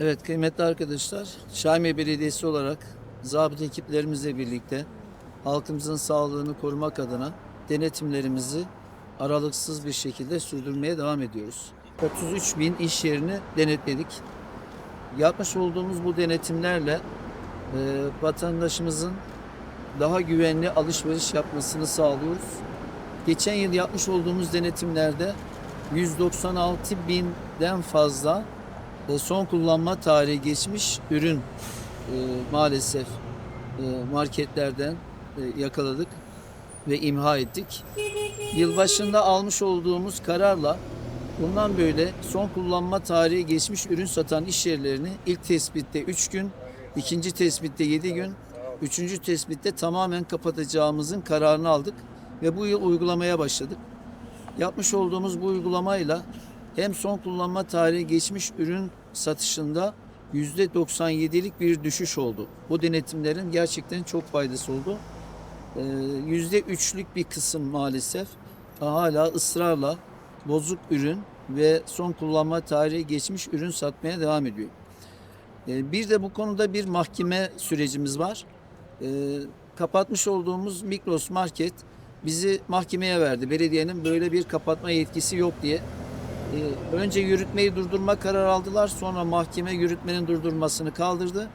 Evet kıymetli arkadaşlar, Şahime Belediyesi olarak zabıta ekiplerimizle birlikte halkımızın sağlığını korumak adına denetimlerimizi aralıksız bir şekilde sürdürmeye devam ediyoruz. 33 bin iş yerini denetledik. Yapmış olduğumuz bu denetimlerle e, vatandaşımızın daha güvenli alışveriş yapmasını sağlıyoruz. Geçen yıl yapmış olduğumuz denetimlerde 196 binden fazla son kullanma tarihi geçmiş ürün e, maalesef e, marketlerden e, yakaladık ve imha ettik. Yılbaşında almış olduğumuz kararla bundan böyle son kullanma tarihi geçmiş ürün satan iş yerlerini ilk tespitte 3 gün, ikinci tespitte 7 gün, üçüncü tespitte tamamen kapatacağımızın kararını aldık ve bu yıl uygulamaya başladık. Yapmış olduğumuz bu uygulamayla hem son kullanma tarihi geçmiş ürün satışında %97'lik bir düşüş oldu. Bu denetimlerin gerçekten çok faydası oldu. Ee, %3'lük bir kısım maalesef hala ısrarla bozuk ürün ve son kullanma tarihi geçmiş ürün satmaya devam ediyor. Ee, Bir de bu konuda bir mahkeme sürecimiz var. Ee, Kapatmış olduğumuz Migros Market bizi mahkemeye verdi. Belediyenin böyle bir kapatma yetkisi yok diye. Ee, Önce yürütmeyi durdurma kararı aldılar. Sonra mahkeme yürütmenin durdurmasını kaldırdı.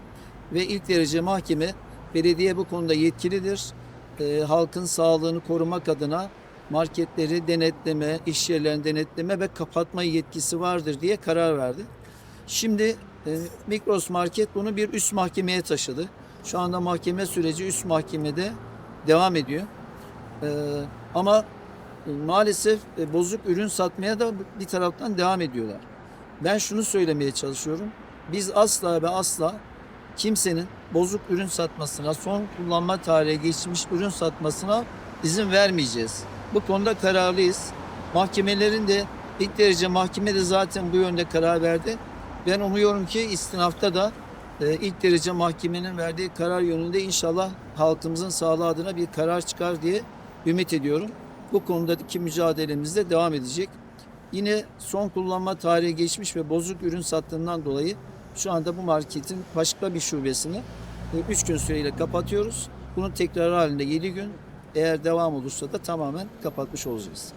Ve ilk derece mahkeme belediye bu konuda yetkilidir. Ee, halkın sağlığını korumak adına marketleri denetleme, iş yerlerini denetleme ve kapatma yetkisi vardır diye karar verdi. Şimdi e, Migros Market bunu bir üst mahkemeye taşıdı. Şu anda mahkeme süreci üst mahkemede devam ediyor. Ee, ama maalesef e, bozuk ürün satmaya da bir taraftan devam ediyorlar. Ben şunu söylemeye çalışıyorum. Biz asla ve asla kimsenin bozuk ürün satmasına, son kullanma tarihi geçmiş ürün satmasına izin vermeyeceğiz. Bu konuda kararlıyız. Mahkemelerin de ilk derece mahkeme de zaten bu yönde karar verdi. Ben umuyorum ki istinafta da e, ilk derece mahkemenin verdiği karar yönünde inşallah halkımızın sağlığı adına bir karar çıkar diye ümit ediyorum. Bu konudaki mücadelemiz de devam edecek. Yine son kullanma tarihi geçmiş ve bozuk ürün sattığından dolayı şu anda bu marketin başka bir şubesini 3 gün süreyle kapatıyoruz. Bunun tekrar halinde 7 gün eğer devam olursa da tamamen kapatmış olacağız.